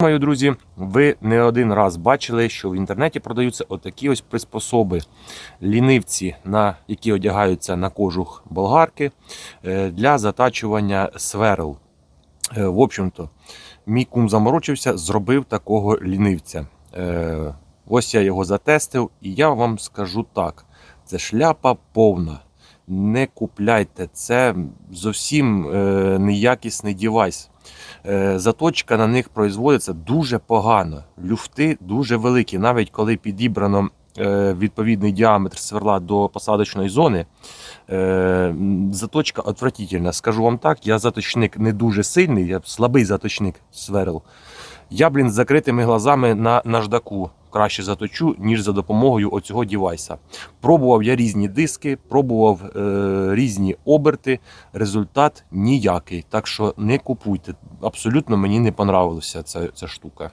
Думаю, друзі, ви не один раз бачили, що в інтернеті продаються отакі ось приспособи. Лінивці, на які одягаються на кожух болгарки е, для затачування сверл. Е, В общем-то, мій кум заморочився, зробив такого лінивця. Е, Ось я його затестив, і я вам скажу так: це шляпа повна. Не купляйте, це зовсім е, неякісний девайс. Е, Заточка на них производиться дуже погано. Люфти дуже великі. Навіть коли підібрано е, відповідний діаметр сверла до посадочної зони, заточка отвратительна. Скажу вам так, я заточник не дуже сильний, я слабий заточник сверл. Я, блін, з закритими глазами на наждаку краще заточу, ніж за допомогою оцього дівайса. Пробував я різні диски, пробував е, різні оберти. Результат ніякий. Так що не купуйте. Абсолютно мені не понравилася ця, ця штука.